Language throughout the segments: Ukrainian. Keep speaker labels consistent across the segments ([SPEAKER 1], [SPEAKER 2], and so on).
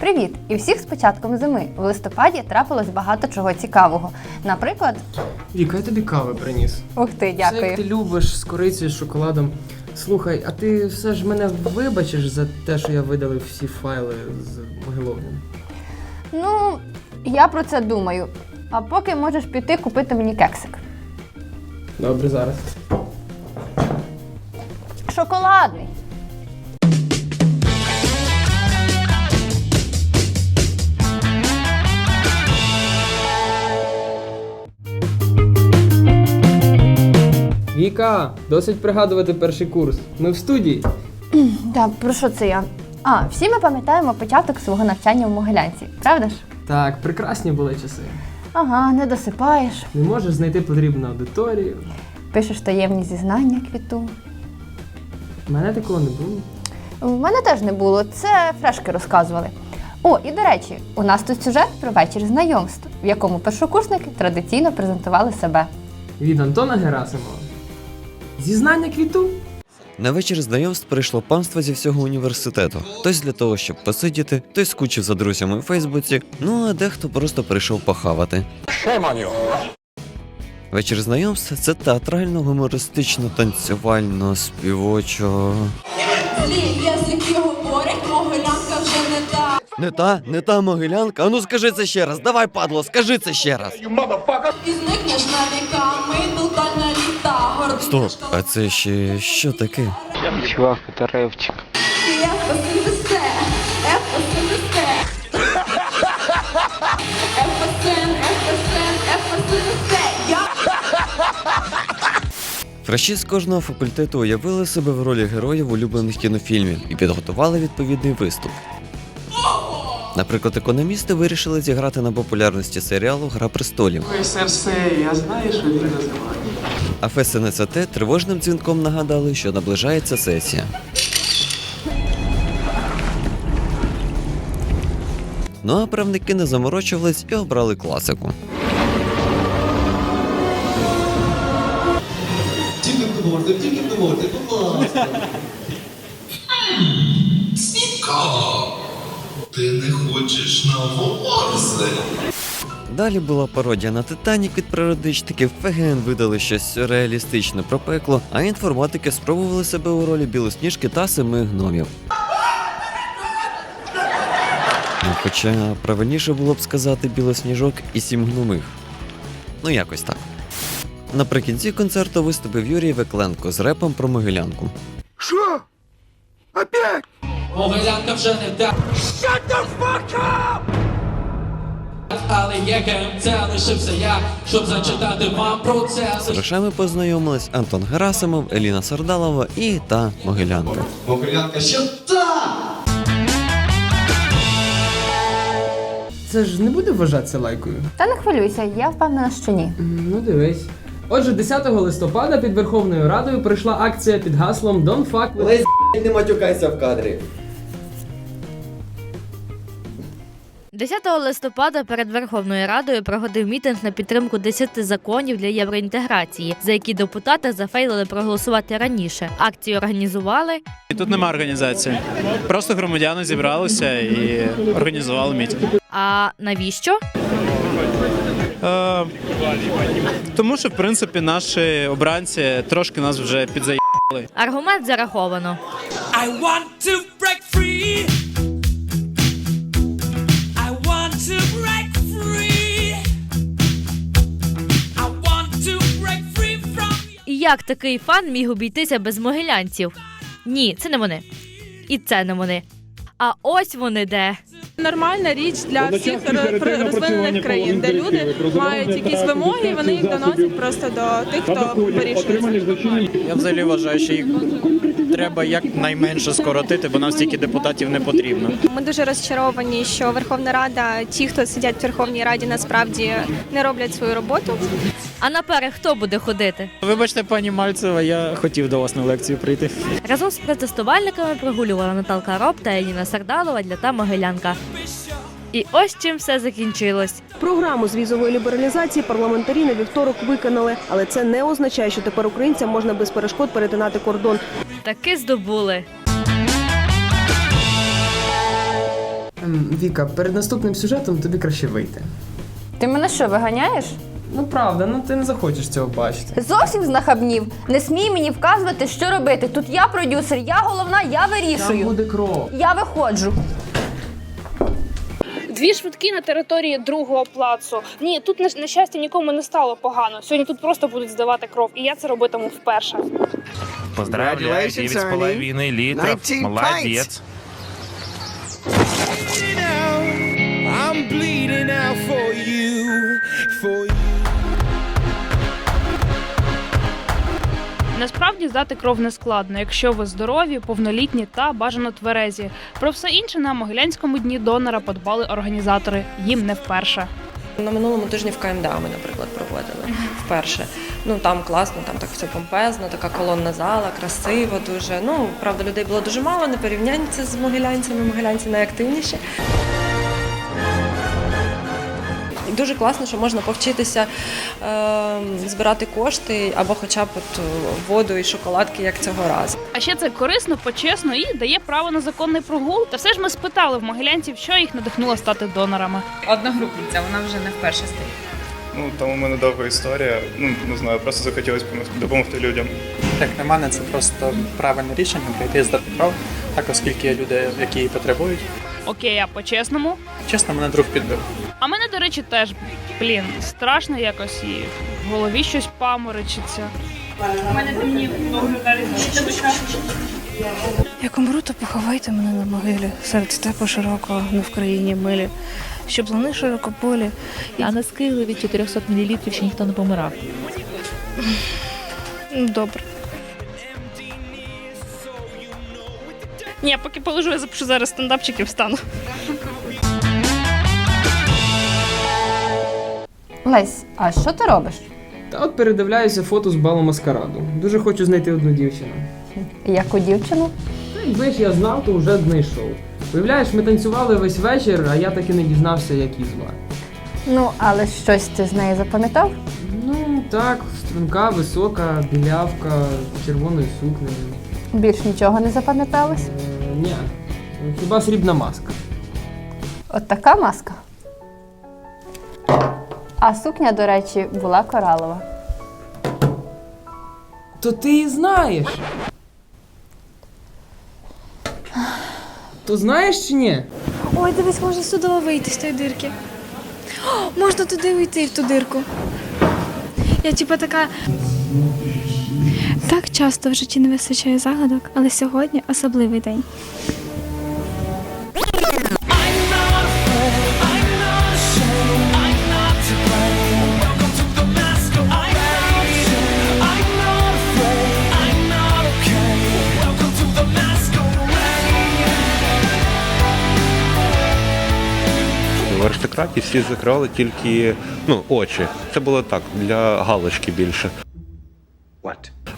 [SPEAKER 1] Привіт! І всіх з початком зими. В листопаді трапилось багато чого цікавого. Наприклад,
[SPEAKER 2] Віка, я тобі кави приніс.
[SPEAKER 1] ух ти,
[SPEAKER 2] Все, як ти
[SPEAKER 1] дякую.
[SPEAKER 2] любиш з корицею, з шоколадом. Слухай, а ти все ж мене вибачиш за те, що я видалив всі файли з Могиловним?
[SPEAKER 1] Ну, я про це думаю. А поки можеш піти купити мені кексик.
[SPEAKER 2] Добре, зараз.
[SPEAKER 1] Шоколадний.
[SPEAKER 2] Віка, досить пригадувати перший курс. Ми в студії.
[SPEAKER 1] Так, про що це я? А, всі ми пам'ятаємо початок свого навчання в Могилянці, правда ж?
[SPEAKER 2] Так, прекрасні були часи.
[SPEAKER 1] Ага, не досипаєш,
[SPEAKER 2] Не можеш знайти потрібну аудиторію.
[SPEAKER 1] пишеш таємні зізнання квіту.
[SPEAKER 2] У мене такого не було.
[SPEAKER 1] В мене теж не було, це фрешки розказували. О, і до речі, у нас тут сюжет про вечір знайомств, в якому першокурсники традиційно презентували себе.
[SPEAKER 2] Від Антона Герасимова. Зізнання квіту?
[SPEAKER 3] На вечір знайомств прийшло панство зі всього університету. Хтось для того, щоб посидіти, хтось скучив за друзями у Фейсбуці, ну а дехто просто прийшов похавати. Вечір знайомств це театрально, гумористично, танцювально, співочо.
[SPEAKER 4] Злі язики говорять, могилянка вже не та.
[SPEAKER 3] Не та, не та могилянка. Ану скажи це ще раз. Давай, падло, скажи це ще раз.
[SPEAKER 4] І зникнеш літа. Гординя
[SPEAKER 3] Стоп, а це ще що таке?
[SPEAKER 5] Чувак.
[SPEAKER 4] Ефосин, ефосин,
[SPEAKER 3] Фраші з кожного факультету уявили себе в ролі героїв улюблених кінофільмів і підготували відповідний виступ. Наприклад, економісти вирішили зіграти на популярності серіалу Гра престолів.
[SPEAKER 6] Ой, серце, я знаю, що він називає.
[SPEAKER 3] А ФСНЦТ тривожним дзвінком нагадали, що наближається сесія. Ну а правники не заморочувались і обрали класику.
[SPEAKER 7] Тільки вдовольте, тільки вдовольте, будь ласка. Ти не хочеш на ворзи?
[SPEAKER 3] Далі була пародія на Титанік від природичників, ФГН видали щось сюрреалістичне про пекло, а інформатики спробували себе у ролі білосніжки та семи гномів. Ну, хоча правильніше було б сказати білосніжок і сім гномих. Ну, якось так. Наприкінці концерту виступив Юрій Векленко з репом про могилянку.
[SPEAKER 8] Могилянка вже не та. Shut the fuck up! Але є КМЦ, лишився я, щоб зачитати вам про це.
[SPEAKER 3] З грошами познайомились Антон Герасимов, Еліна Сардалова і та Могилянка.
[SPEAKER 7] Могилянка ще та!
[SPEAKER 2] Це ж не буде вважатися лайкою.
[SPEAKER 1] Та не хвилюйся, я впевнена, що ні.
[SPEAKER 2] Ну дивись. Отже, 10 листопада під Верховною Радою пройшла акція під гаслом Don't fuck with...
[SPEAKER 9] Лесь, не матюкайся в кадрі.
[SPEAKER 10] 10 листопада перед Верховною Радою проходив мітинг на підтримку 10 законів для євроінтеграції, за які депутати зафейлили проголосувати раніше. Акцію організували
[SPEAKER 11] І тут нема організації. Просто громадяни зібралися і організували мітинг.
[SPEAKER 10] А навіщо?
[SPEAKER 11] Е, тому що, в принципі, наші обранці трошки нас вже підзаїли.
[SPEAKER 10] Аргумент зараховано.
[SPEAKER 8] I want to break
[SPEAKER 10] як такий фан міг обійтися без могилянців? Ні, це не вони. І це не вони. А ось вони де.
[SPEAKER 12] Нормальна річ для всіх розвинених країн, де люди мають якісь вимоги, і вони їх доносять просто до тих, хто вирішує.
[SPEAKER 5] Я взагалі вважаю, що їх треба якнайменше скоротити, бо нам стільки депутатів не потрібно.
[SPEAKER 12] Ми дуже розчаровані, що Верховна Рада, ті, хто сидять в Верховній Раді, насправді не роблять свою роботу.
[SPEAKER 10] А наперед хто буде ходити?
[SPEAKER 5] Вибачте, пані Мальцева, я хотів до вас на лекцію прийти.
[SPEAKER 10] Разом з протестувальниками прогулювала Наталка Роб та Еліна Сардалова для та Могилянка. І ось чим все закінчилось.
[SPEAKER 12] Програму з візової лібералізації парламентарі на вівторок виконали, але це не означає, що тепер українцям можна без перешкод перетинати кордон.
[SPEAKER 10] Таки здобули.
[SPEAKER 2] Ем, Віка, перед наступним сюжетом тобі краще вийти.
[SPEAKER 1] Ти мене що, виганяєш?
[SPEAKER 2] Ну правда, ну ти не захочеш цього бачити.
[SPEAKER 1] Зовсім знахабнів. Не смій мені вказувати, що робити. Тут я продюсер, я головна, я
[SPEAKER 2] Там
[SPEAKER 1] вирішую.
[SPEAKER 2] буде кров.
[SPEAKER 1] Я виходжу.
[SPEAKER 13] Дві швидкі на території другого плацу. Ні, тут на, щастя нікому не стало погано. Сьогодні тут просто будуть здавати кров, і я це робитиму вперше.
[SPEAKER 14] Поздравляю, 9,5 літрів. Молодец.
[SPEAKER 13] Насправді здати кров не складно, якщо ви здорові, повнолітні та бажано тверезі. Про все інше на Могилянському дні донора подбали організатори. Їм не вперше.
[SPEAKER 12] На минулому тижні в КМДА ми, наприклад, проводили вперше. Ну там класно, там так все помпезно, така колонна зала, красиво дуже. Ну правда, людей було дуже мало, не порівняння з могилянцями. Могилянці найактивніші. Дуже класно, що можна повчитися е, збирати кошти або хоча б от воду і шоколадки, як цього разу.
[SPEAKER 13] А ще це корисно, почесно і дає право на законний прогул. Та все ж ми спитали в могилянців, що їх надихнуло стати донорами.
[SPEAKER 12] Одногрупниця, вона вже не вперше стоїть.
[SPEAKER 11] Ну там у мене довга історія. Ну не знаю, просто захотілося допомогти людям. Як на мене, це просто правильне рішення прийти здати кров, так оскільки є люди, які її потребують.
[SPEAKER 13] Окей, а по-чесному.
[SPEAKER 11] Чесно, мене друг підбив.
[SPEAKER 13] А мене, до речі, теж блін, страшно якось і в голові щось паморочиться.
[SPEAKER 12] У мене Як умру, то поховайте мене на могилі серед степу широкого, не в країні милі, щоб лани широкополі.
[SPEAKER 10] А на скили від 400 мл ще ніхто не помирав.
[SPEAKER 12] Ну, Добре.
[SPEAKER 13] Ні, поки положу, я запишу зараз стендапчик і встану.
[SPEAKER 1] Лесь, а що ти робиш?
[SPEAKER 2] Та от передивляюся фото з балу маскараду. Дуже хочу знайти одну дівчину.
[SPEAKER 1] Яку дівчину?
[SPEAKER 2] Та якби ж я знав, то вже знайшов. Уявляєш, ми танцювали весь вечір, а я таки не дізнався, як її звати.
[SPEAKER 1] Ну, але щось ти з неї запам'ятав?
[SPEAKER 2] Ну, так, струнка, висока, білявка, з червоною сукнею.
[SPEAKER 1] Більш нічого не запам'яталось?
[SPEAKER 2] Е, ні. Хіба срібна маска.
[SPEAKER 1] От така маска. А сукня, до речі, була коралова.
[SPEAKER 2] То ти і знаєш. То знаєш чи ні?
[SPEAKER 12] Ой, дивись, можна сюди вийти з тої дирки. О, можна туди вийти в ту дирку. Я типу така. Так часто в житті не вистачає загадок, але сьогодні особливий день.
[SPEAKER 14] В аристократії всі закривали тільки ну, очі. Це було так, для галочки більше.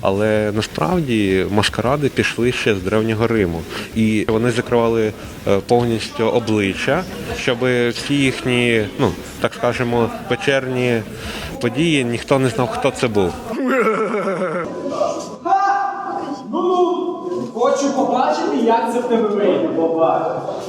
[SPEAKER 14] Але насправді маскаради пішли ще з древнього Риму, і вони закривали е, повністю обличчя, щоб всі їхні, ну так скажемо, вечірні події ніхто не знав, хто це був.
[SPEAKER 6] Хочу побачити, як це в тебе вийде. Побачиш.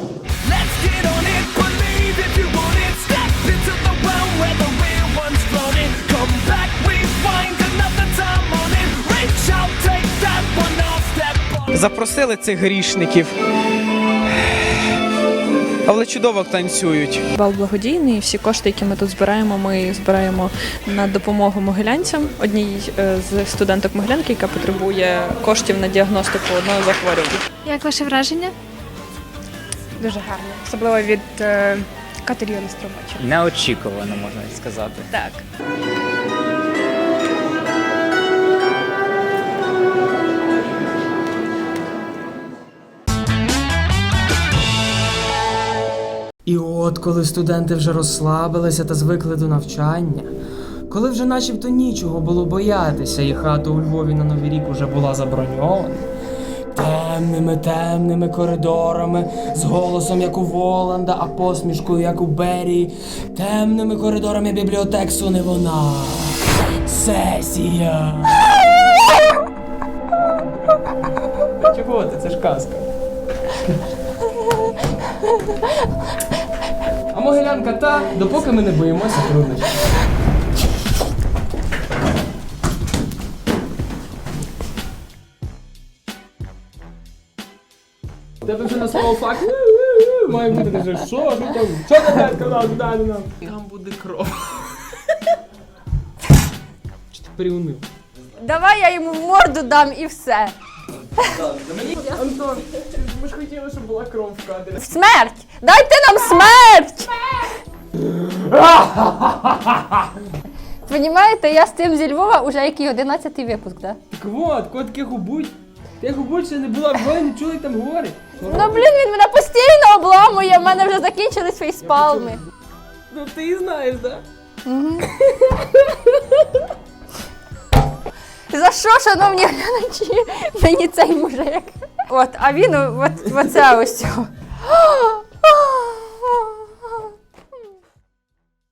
[SPEAKER 15] Запросили цих грішників. Але чудово танцюють.
[SPEAKER 12] Бал благодійний. Всі кошти, які ми тут збираємо, ми збираємо на допомогу могилянцям. Одній е, з студенток Могилянки, яка потребує коштів на діагностику одного захворювання.
[SPEAKER 13] Як ваше враження?
[SPEAKER 12] Дуже гарно, особливо від е, Катерини Стробача.
[SPEAKER 15] Неочікувано, можна сказати.
[SPEAKER 12] Так.
[SPEAKER 2] І от коли студенти вже розслабилися та звикли до навчання, коли вже начебто нічого було боятися, і хата у Львові на Новий рік уже була заброньована, темними темними коридорами, з голосом, як у Воланда, а посмішкою, як у Берії, темними коридорами бібліотек суне вона. Сесія.
[SPEAKER 15] Чого ти? Це ж казка.
[SPEAKER 2] Могилянка та, допоки ми не боїмося труднощів. Тебе вже на слово факт має бути ти вже що, що там, що ти так казав, далі нам. Там буде кров. Чи ти приунив?
[SPEAKER 1] Давай я йому в морду дам і все.
[SPEAKER 2] Антон, ми ж хотіли, щоб була кров в кадрі.
[SPEAKER 1] Смерть! Дайте нам смерть! Понімаєте, я з тим зі Львова уже який 11 випуск, да?
[SPEAKER 2] Так от, котки губуть. Ти губуть ще не була в не чули, там говорить.
[SPEAKER 1] Ну блін, він мене постійно обламує, в мене вже закінчились фейспалми.
[SPEAKER 2] Ну ти і знаєш, так?
[SPEAKER 1] Мгм. За що, шановні глядачі, мені цей мужик? От, а він от, оце ось.